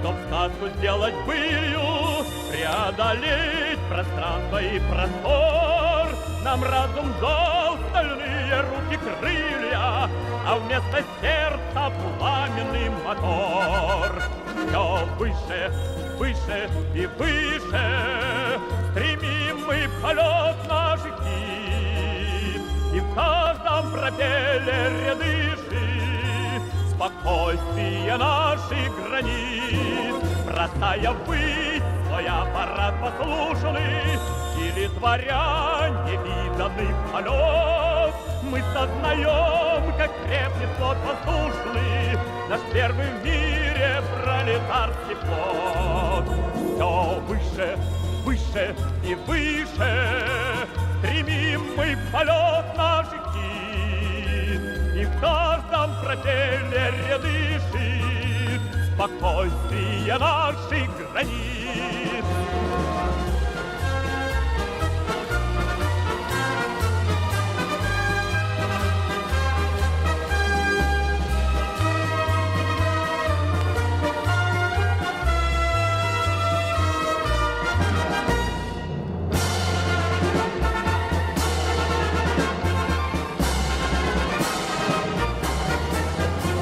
чтоб сказку сделать былью, преодолеть пространство и простор. Нам разум дал стальные руки крылья, а вместо сердца пламенный мотор. Все выше, выше и выше стремим мы полет наш гид, и в каждом пропеллере дышит спокойствие наших бросая ввысь свой аппарат послушный или творя невиданный полет. Мы сознаем, как крепнет плод воздушный, наш первый в мире пролетарский флот. Все выше, выше и выше стремим мы в полет наших птиц, и в каждом пропеллере дышит спокойствие наших границ.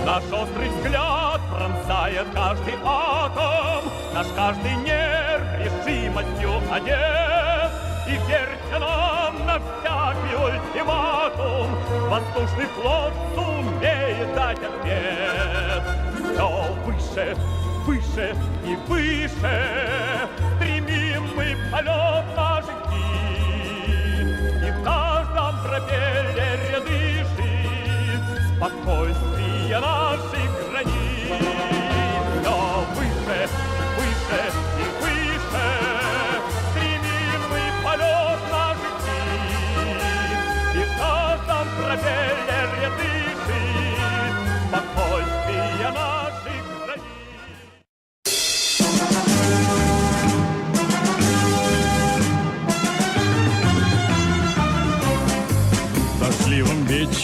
Наш острый взгляд пронзает каждый атом, Наш каждый нерв решимостью одет. И верьте нам на всякий ультиматум, Воздушный флот сумеет дать ответ. Все выше, выше и выше Стремим мы полет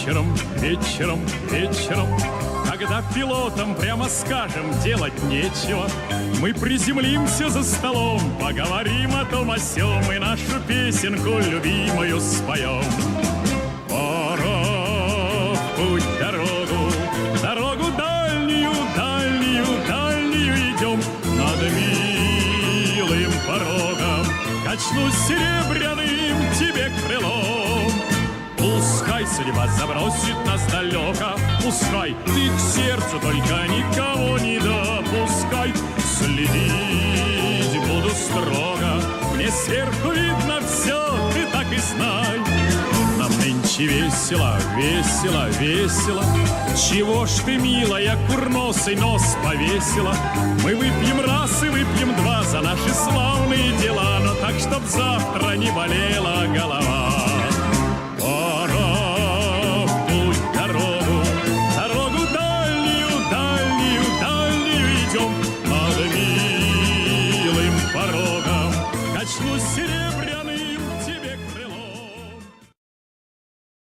вечером, вечером, вечером. Когда пилотам прямо скажем делать нечего. Мы приземлимся за столом, поговорим о том о сём И нашу песенку любимую споем. Пора в путь дорогу, дорогу дальнюю, дальнюю, дальнюю идем Над милым порогом качнусь серебряным тебе крылом Пускай судьба забросит нас далеко. Пускай ты к сердцу только никого не допускай. Следить буду строго. Мне сверху видно все, ты так и знай. Нам нынче весело, весело, весело. Чего ж ты, милая, курносый нос повесила? Мы выпьем раз и выпьем два За наши славные дела. Но так, чтоб завтра не болела голова